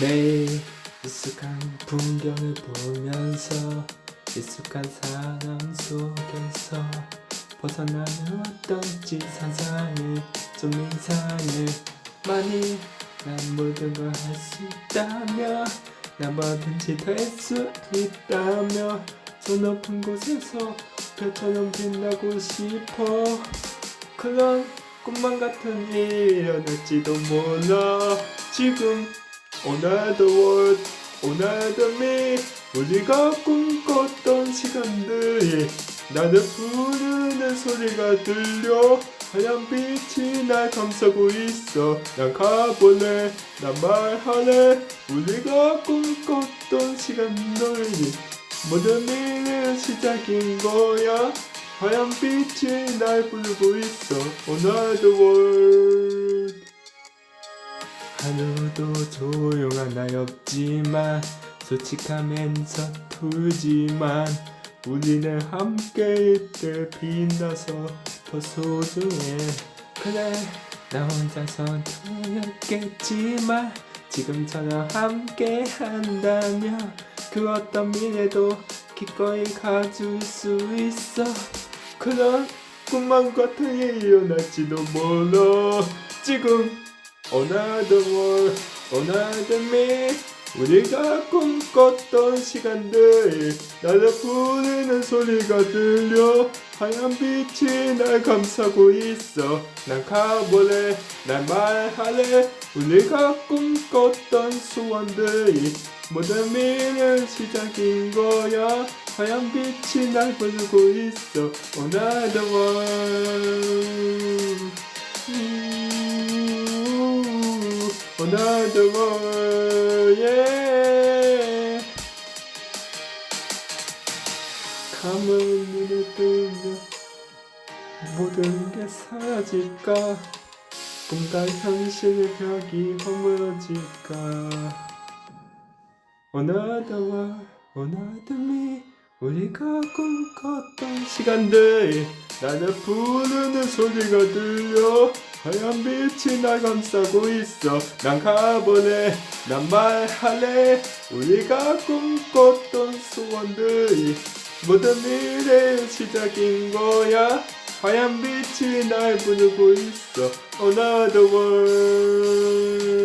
매일 익숙한 풍경을 보면서 익숙한 사람 속에서 벗어나는 어떤지 상상이 좀 이상해 많이 난 모든 걸 할 수 있다며 난 뭐든지 될수 있다며 저 높은 곳에서 별처럼 빛나고 싶어. 그런 꿈만 같은 일이 일어날지도 몰라. 지금 오늘도 world 오늘도 me 우리가 꿈꿨던 시간들이 나를 부르는 소리가 들려. 하얀 빛이 날 감싸고 있어. 난 가볼래 난 말할래. 우리가 꿈꿨던 시간들이 모든 일은 시작인 거야. 하얀 빛이 날 부르고 있어. 오늘도 world 하루도 조용한 날 없지만 솔직하면 서투지만 우리는 함께일 때 빛나서 더 소중해. 그래 나 혼자선 두렵겠지만 지금처럼 함께 한다면 그 어떤 미래도 기꺼이 가질 수 있어. 그런 꿈만 같은 일어날지도 몰라. 지금 Another world, another me 우리가 꿈꿨던 시간들. 나를 부르는 소리가 들려. 하얀 빛이 날 감싸고 있어. 난 가볼래 난 말할래. 우리가 꿈꿨던 소원들이 모든 미래는 시작인 거야. 하얀 빛이 날 부르고 있어. Another world Another world, yeah. 감은 눈을 뜨면 모든 게 사라질까? 꿈과 현실의 벽이 허물어질까? Another world, another me. 우리가 꿈꿨던 시간들 나를 부르는 소리가 들려 하얀 빛이 날 감싸고 있어. 난 가보네 난 말할래. 우리가 꿈꿨던 소원들이 모든 미래의 시작인 거야. 하얀 빛이 날 부르고 있어. Another world